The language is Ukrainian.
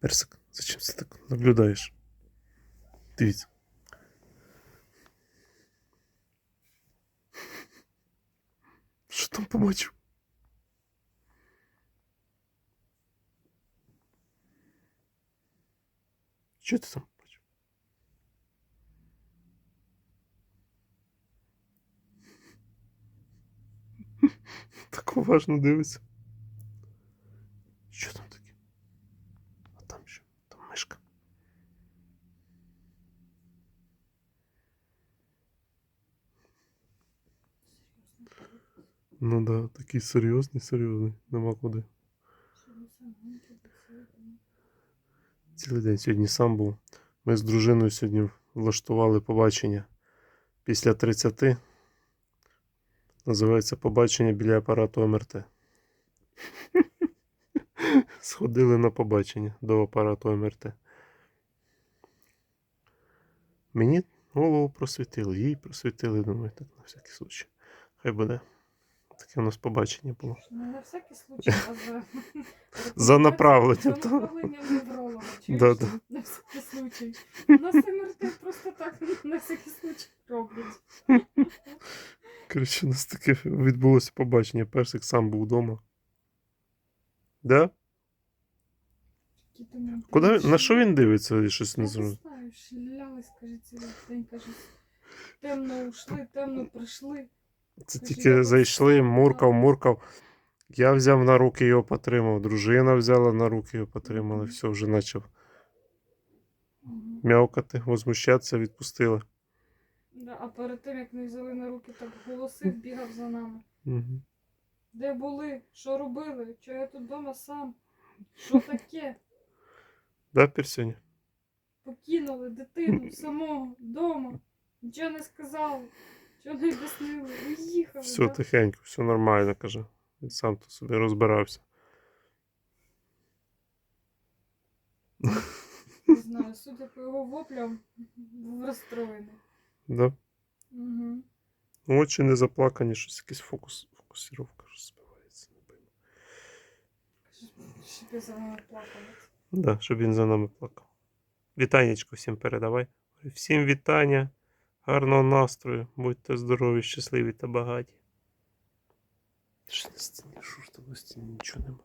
Персик, зачем ти так наблюдаєш? Дивіться. Що там побачив? Що ти там побачив? Так уважно дивиться. Що там таке? А там що? Там мишка. Ну да, такий серйозний, серйозний. Нема куди. Цілий день сьогодні сам був. Ми з дружиною сьогодні влаштували побачення після 30. Називається побачення біля апарату МРТ. Сходили на побачення до апарату МРТ. Мені голову просвітили, їй просвітили, думаю, так на всякий случай. Хай буде. Таке у нас побачення було. Не на всякий случай, а за... За направленням, За направленням невролога. чуєш? Да, да. На всякий случай. У нас МРТ просто так на всякий случай роблять. Коротше, у нас таке відбулося побачення. Персик сам був вдома. Да? Які Куди, на що він дивиться? Я щось не Я не зрозумів. знаю, шлялись, каже, цілий день, каже, темно ушли, темно прийшли. Це тільки зайшли, муркав, муркав. Я взяв на руки його потримав, дружина взяла на руки його потримали, все, вже почав м'явкати, возмущатися, відпустили. Да, а перед тим, як не взяли на руки, так голосив, бігав за нами. Угу. Де були? Що робили? Чого я тут вдома сам? Що таке? Да, Персюня? Покинули дитину самого вдома. Нічого не сказали, нічого не об'яснили. Уїхали. Все да? тихенько, все нормально, каже. Він сам то собі розбирався. Не знаю, судя по його воплям, був розстроєний. Да? Угу. Очі не заплакані, щось якийсь фокус, фокусировка розбивається. Не пойму. Щоб я за мною плакала. Да, щоб він за нами плакав. Вітанечко всім передавай. Всім вітання, гарного настрою, будьте здорові, щасливі та багаті. Що на стіні? Що ж на стіні? Нічого нема.